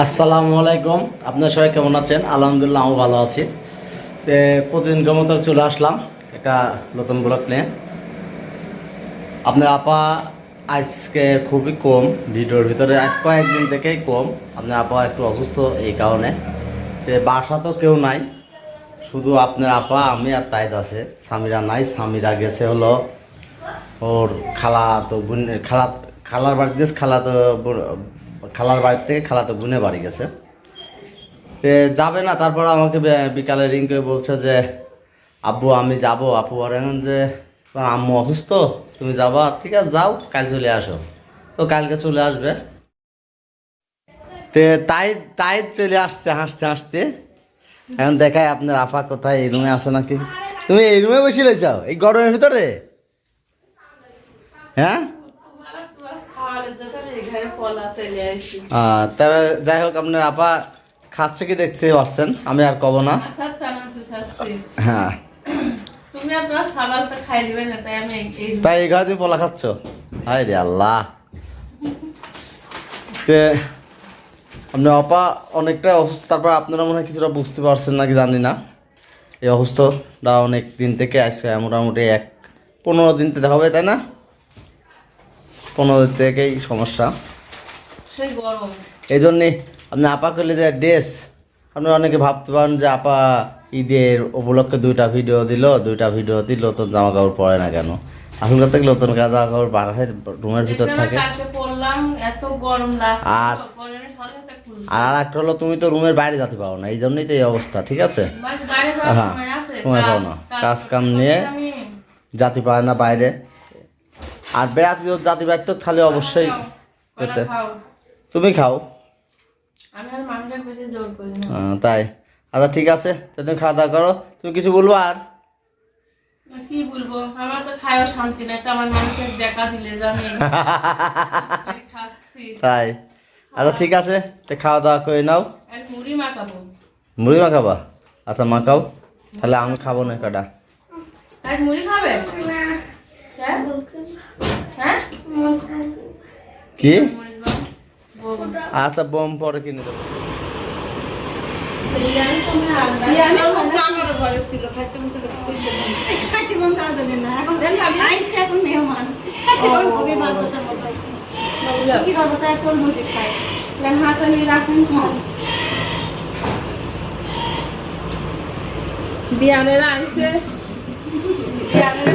আসসালামু আলাইকুম। আপনার সবাই কেমন আছেন? আলহামদুলিল্লাহ আমি ভালো আছি। তো প্রতিদিনকার মতো চলে আসলাম একটা নতুন ব্লগ নিয়ে। আপনার আপা আজকে খুবই কম, ভিডিওর ভিতরে আজ কয়েকদিন থেকেই কম। আপনার আপা একটু অসুস্থ এই কারণে। বাসা তো কেউ নাই। শুধু আপনার আপা, আমি আর তাইদ আছে। স্বামীরা নাই, স্বামীরা গেছে হলো ওর খালা তো খালা খালার বাড়ি গেছে, খালা তো খালার বাড়ির থেকে খালা তো বোনের বাড়ি গেছে। তে যাবে না, তারপর আমাকে বিকালে রিং করে বলছে যে, আব্বু, আমি যাব। আপু বলেন যে, আম্মু অসুস্থ, তুমি যাবা? ঠিক আছে, যাও, কাল চলে আসো। তো কালকে চলে আসবে। তে তাই তাই চলে আসছে, হাসতে হাসতে। এখন দেখায় আপনার আফা কোথায়, এই রুমে আছে নাকি? তুমি এই রুমে বসে যাও এই গরমের ভিতরে? হ্যাঁ? তবে যাই হোক আপনার আপা খাচ্ছে কি দেখতে পাচ্ছেন? আমি আর কব না। হ্যাঁ। খাই দিবে না তাই এই ঘরে পলা খাচ্ছ? হায় রে আল্লাহ। তে আপনার আপা অনেকটা অসুস্থ তারপর আপনারা মনে হয় কিছুটা বুঝতে পারছেন নাকি জানি না। এই অসুস্থটা অনেক দিন থেকে আসছে মোটামুটি এক পনেরো দিন থেকে হবে তাই না? পনেরো দিন থেকেই সমস্যা। এই জন্যে আপনি আপা করলে যে ড্রেস আপনি অনেকে ভাবতে পারেন যে আপা ঈদের উপলক্ষে দুইটা ভিডিও দিল দুইটা ভিডিও দিল নতুন জামা কাপড় পরে না কেন? আসল থেকে নতুন জামা কাপড় বাড়ায় রুমের ভিতর থাকে। আর- আর একটা হলো তুমি তো রুমের বাইরে যেতে পারো না এই জন্যই তো এই অবস্থা ঠিক আছে? হ্যাঁ, সময় পাও না। কাজ কাম নিয়ে জাতি পারে না বাইরে। আর বেড়াতে যদি জাতি বাইর তো তাহলে অবশ্যই করতে। তুমি খাও। আমি আর মানুষের বেশি জোর করি না। আহ, তাই। আচ্ছা ঠিক আছে। তুমি খাওয়া দাওয়া করো। তুমি কিছু বলব আর? কি বলব? আমার তো খাওয়ার শান্তি নাই তো আমার মানুষের দেখা দিলে আমি তাই। আচ্ছা ঠিক আছে। তো খাওয়া দাওয়া করে নাও। মুড়ি মাখাবো। মুড়ি মাখাবা? আচ্ছা মাখাও। তাহলে আমি খাব না কটা। আর মুড়ি খাবে? হ্যাঁ? হ্যাঁ? কি। আচ্ছা বোম পরে কিনে দেবো। বিয়ানেরা আনছে বিয়ানেরা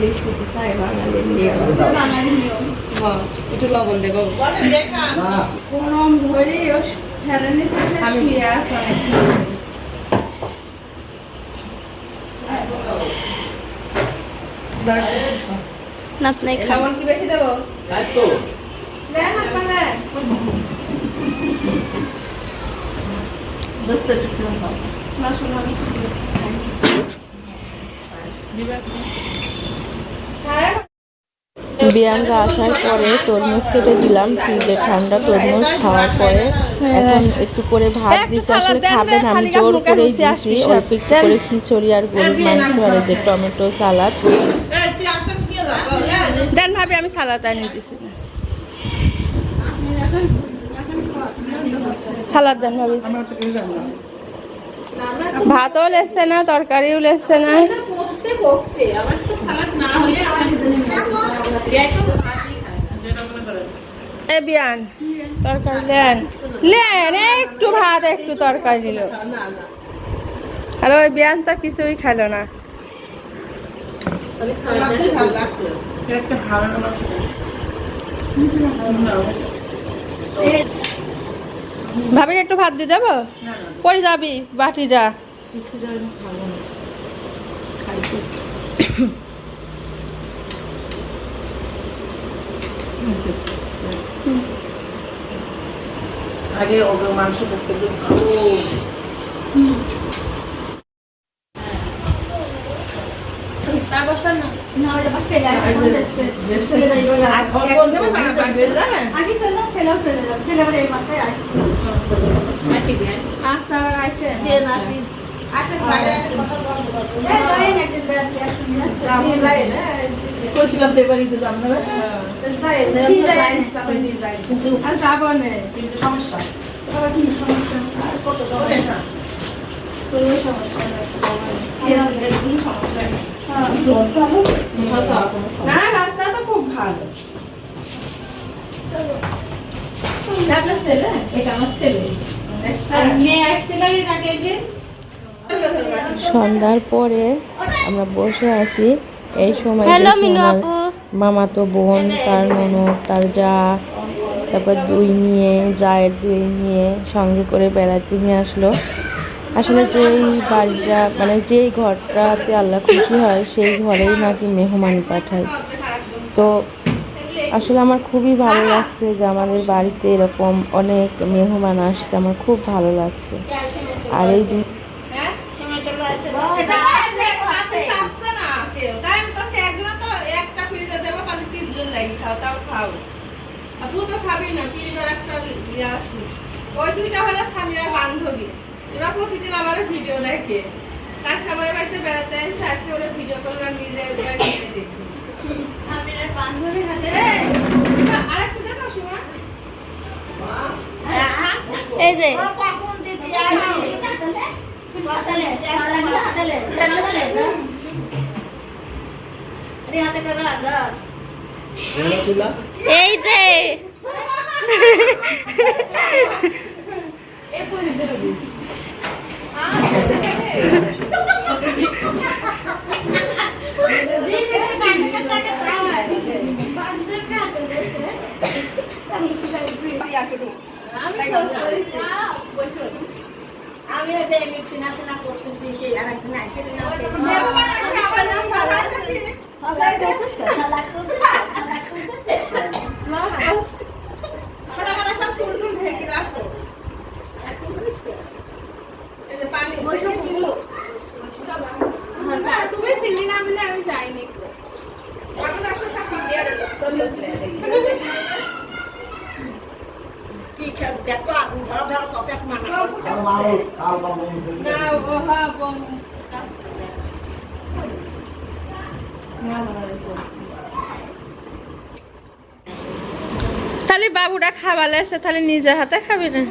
দিলে শুতে চাই বাঙালির নিয়ম। বাঙালির নিয়ম। না। গরম ধরে ও ফ্যানের নিচে এসে শুয়ে আছে অনেকক্ষণ ধরে। না নাই খাব কি বেশি দেবো? তাই তো দেন আপনারা। না, শোনো, আমি খাব। স্যার বিয়ানরা আসার পরে তরমুজ কেটে দিলাম ফ্রিজে ঠান্ডা তরমুজ খাওয়ার পরে। এখন একটু করে ভাত দিছি আসলে খাবে না আমি জোর করেই দিছি অল্প একটু করে খিচুড়ি আর গরুর মাংস আর যে টমেটো সালাদ। দেন ভাবি আমি সালাদ আনিয়ে দিছি সালাদ দেন ভাবি। ভাতও লেসছে না তরকারিও লেসছে না। এ বিয়ান তরকারি লেন লেন একটু ভাত একটু তরকারি দিল। আর ওই বিয়ান তো কিছুই খেলো না। ভাবি একটু ভাত দিয়ে দেবো? পরে যাবি বাটিটা। আগে ওকে মাংস করতে খুব আসে। কইছিলাম তো এবারই তো যাব না যাই যাই? কিন্তু আর যাব না কিন্তু সমস্যা। আবার কি সমস্যা? আর কত সমস্যা কোনো সমস্যা নেই। সমস্যা হ্যাঁ। না রাস্তা তো খুব ভালো। আপনার ছেলে? এটা আমার ছেলে। মেয়ে আসছিল এর আগে সন্ধ্যার পরে আমরা বসে আছি। এই সময় মিনু আপু। মামাতো বোন তার ননদ তার যা তারপর দুই নিয়ে জায়ের দুই নিয়ে সঙ্গে করে বেড়াতে নিয়ে আসলো। আসলে যেই বাড়িটা মানে যেই ঘরটাতে আল্লাহ খুশি হয় সেই ঘরেই নাকি মেহমান পাঠায়। তো আসলে আমার খুবই ভালো লাগছে যে আমাদের বাড়িতে এরকম অনেক মেহমান আসছে আমার খুব ভালো লাগছে। আর এই দু ওই দুইটা হলো স্বামীর বান্ধবী। ওরা প্রতিদিন আমার ভিডিও দেখে। আজকে আমার বাড়িতে বেড়াতে আসছে আজকে ওরা ভিডিও নিজে ওরা নিজে দেখি। এই, আর একটু দেখো সুমা। এই যে। একদিন আসে। না মেহমান আসে আমার নাম ভালো আছে কি সব শুরু ঢেকে রাখো এই যে পানি হ্যাঁ, তুমি ছিলি না বলে আমি যাইনি কি খেল দেখো আগুন ধরো ধরো কত এক মানা না ও বম। তাহলে বাবুটা খাওয়ালে এসে তাহলে নিজের হাতে খাবি না?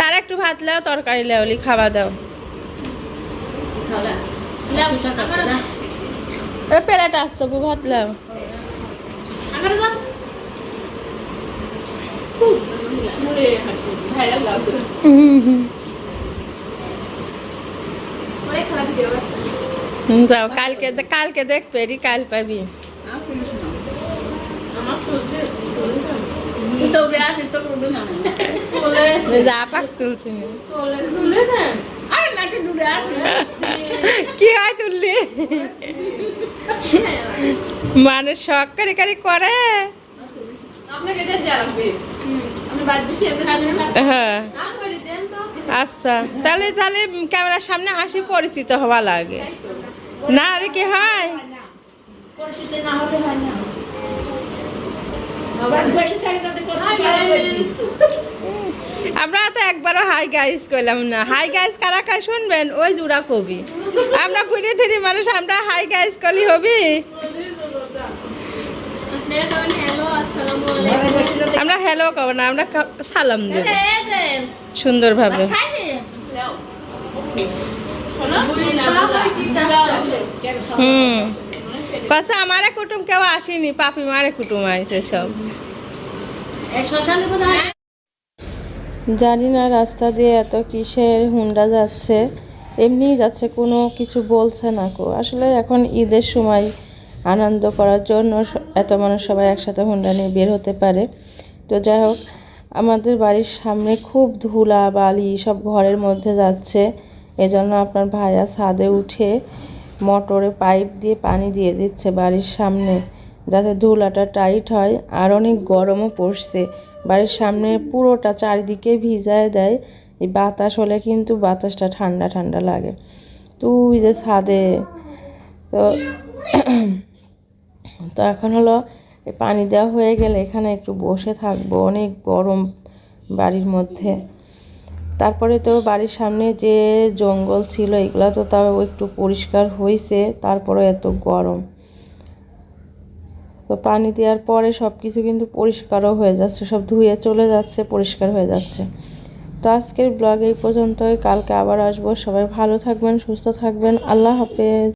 তার একটু ভাত লেও তরকারি লেওলি খাওয়া দাও। এ প্লেট আসতো বু ভাত লেও। যাও কালকে কালকে দেখবে রি কাল পাবি। যা পাক তুলছি না। কি হয় তুললি? মানুষ শখ করে করে করে। হ্যাঁ। আচ্ছা তাহলে তাহলে ক্যামেরার সামনে আসি পরিচিত হওয়া লাগে। না আরে কি হয় না। আমরা তো একবারও হাই গাইস করলাম না। হাই গাইস কারা কাই শুনবেন? ওই জুড়া কবি। আমরা ফুরি থুরি মানুষ, আমরা হাই গাইস করলি হবি। আমরা হ্যালো কব না, আমরা সালাম দেব। সুন্দরভাবে। হুম। পাশে আমারে কুটুম কেউ আসেনি, পাপি মারে কুটুম আইছে সব। জানি না রাস্তা দিয়ে এত কিসের হুন্ডা যাচ্ছে। এমনিই যাচ্ছে, কোনো কিছু বলছে না কো। আসলে এখন ঈদের সময় আনন্দ করার জন্য এত মানুষ সবাই একসাথে হুন্ডা নিয়ে বের হতে পারে। তো যাই হোক, আমাদের বাড়ির সামনে খুব ধুলা, বালি সব ঘরের মধ্যে যাচ্ছে। এজন্য আপনার ভাইয়া ছাদে উঠে মোটরে পাইপ দিয়ে পানি দিয়ে দিচ্ছে বাড়ির সামনে। যাতে ধুলাটা টাইট হয় আর অনেক গরমও পড়ছে। বাড়ির সামনে পুরোটা চারিদিকে ভিজায় দেয়। এই বাতাস হলে কিন্তু বাতাসটা ঠান্ডা ঠান্ডা লাগে। তুই যে ছাদে, তো তো এখন হলো পানি দেওয়া হয়ে গেলে এখানে একটু বসে থাকব। অনেক গরম বাড়ির মধ্যে। তারপরে তো বাড়ির সামনে যে জঙ্গল ছিল, এগুলো তো তাও একটু পরিষ্কার হয়েছে তারপরে এত গরম। তো পানি দেওয়ার পরে সব কিছু কিন্তু পরিষ্কারও হয়ে যাচ্ছে, সব ধুয়ে চলে যাচ্ছে, পরিষ্কার হয়ে যাচ্ছে। তো আজকের ব্লগ এই পর্যন্তই, কালকে আবার আসব। সবাই ভালো থাকবেন, সুস্থ থাকবেন। আল্লাহ হাফেজ।